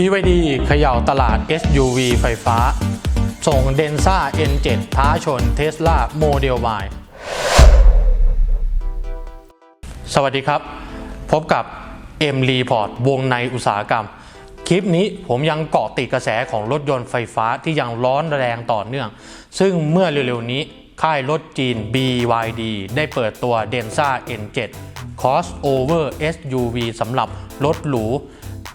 BYD เขย่าตลาด SUV ไฟฟ้า ส่งเดนซ่า N7 ท้าชนเท s l a Model Y สวัสดีครับ พบกับ M Report วงในอุตสาหกรรม คลิปนี้ผมยังเกาะติดกระแสของรถยนต์ไฟฟ้าที่ยังร้อนแรงต่อเนื่อง ซึ่งเมื่อเร็วๆนี้ค่ายรถจีน BYD ได้เปิดตัว Denza N7 Crossover SUV สำหรับรถหรู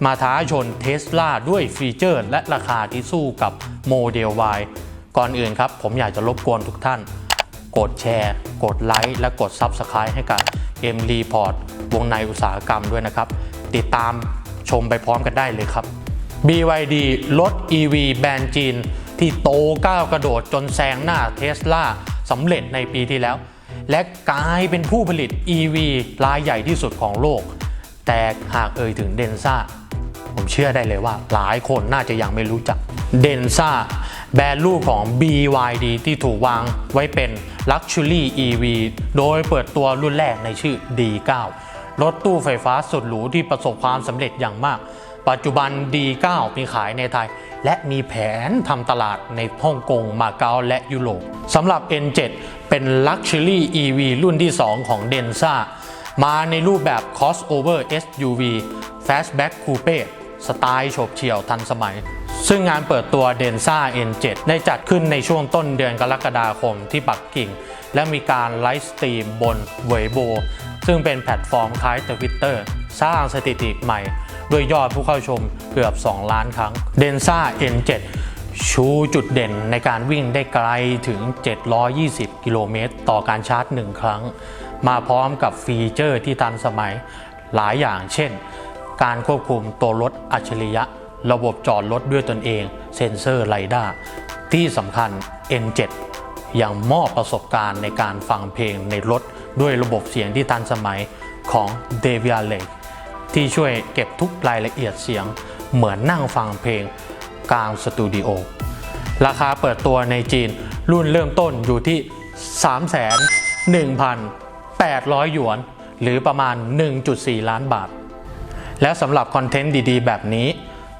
มาท้าชนเท s l a ด้วยฟีเจอร์ และราคาที่สู้กับโมเดล Y ก่อนอื่นครับ ผมอยากจะรบกวนทุกท่าน กดแชร์ กดไลค์และกด Subscribe ให้กับ M Report วงในอุตสาหกรรมด้วยนะครับ ติดตามชมไปพร้อมกันได้เลยครับ BYD รถ EV แบรนด์จีน ที่โตก้าวกระโดดจนแซงหน้าเท s l a สำเร็จในปีที่แล้ว และกลายเป็นผู้ผลิต EV รายใหญ่ที่สุดของโลก แต่หากเอ่ยถึงเดนซ่า ผมเชื่อได้เลยว่าหลายคนน่าจะยังไม่รู้จักเดนซ่าแบรนด์ลูกของ BYD ที่ถูกวางไว้เป็น Luxury EV โดยเปิดตัวรุ่นแรกในชื่อ D9 รถตู้ไฟฟ้าสุดหรูที่ประสบความสำเร็จอย่างมาก ปัจจุบัน D9 มีขายในไทย และมีแผนทำตลาดในฮ่องกง มาเก๊าและยุโรปสำหรับ N7 เป็น Luxury EV รุ่นที่ 2 ของ Denza มาในรูปแบบ crossover SUV Fastback Coupe สไตล์โฉบเฉี่ยวทันสมัย ซึ่งงานเปิดตัว Denza N7 ได้จัดขึ้นในช่วงต้นเดือนกรกฎาคมที่ปักกิ่ง และมีการไลฟ์สตรีมบนเวยโบซึ่งเป็นแพลตฟอร์มคล้ายทวิตเตอร์สร้างสถิติใหม่ ด้วยยอดผู้เข้าชมเกือบ 2 ล้านครั้ง Denza N7 ชูจุดเด่นในการวิ่งได้ไกลถึง 720 กิโลเมตร ต่อการชาร์จ 1 ครั้ง มาพร้อมกับฟีเจอร์ที่ทันสมัยหลายอย่างเช่น การควบคุมตัวรถอัจฉริยะ ระบบจอดรถด้วยตนเอง เซ็นเซอร์ไรด้าที่สำคัญ N7 ยังมอบประสบการณ์ในการฟังเพลงในรถด้วยระบบเสียงที่ทันสมัยของ d e v i a l e ที่ช่วยเก็บทุกรายละเอียดเสียง เหมือนนั่งฟังเพลงกลางสตูดิโอ ราคาเปิดตัวในจีนรุ่นเริ่มต้นอยู่ที่ 3,1,800 หยวน หรือประมาณ 1.4 ล้านบาท และสำหรับคอนเทนต์ดีๆ แบบนี้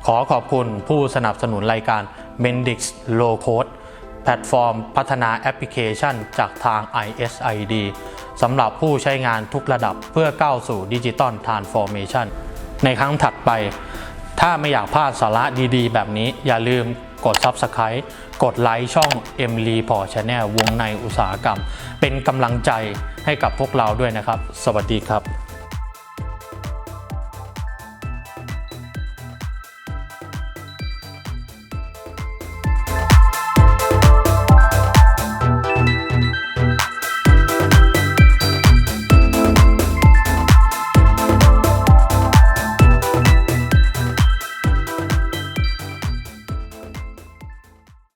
ขอขอบคุณผู้สนับสนุนรายการ Mendix Low Code แพลตฟอร์มพัฒนาแอปพลิเคชันจากทาง ISID สำหรับผู้ใช้งานทุกระดับเพื่อก้าวสู่ดิจิตอลทรานส์ฟอร์เมชันในครั้งถัดไป ถ้าไม่อยากพลาดสาระดีๆ แบบนี้อย่าลืมกด Subscribe กดไลค์ช่อง M r e p o r t Channel วงในอุตสาหกรรม เป็นกำลังใจให้กับพวกเราด้วยนะครับ สวัสดีครับ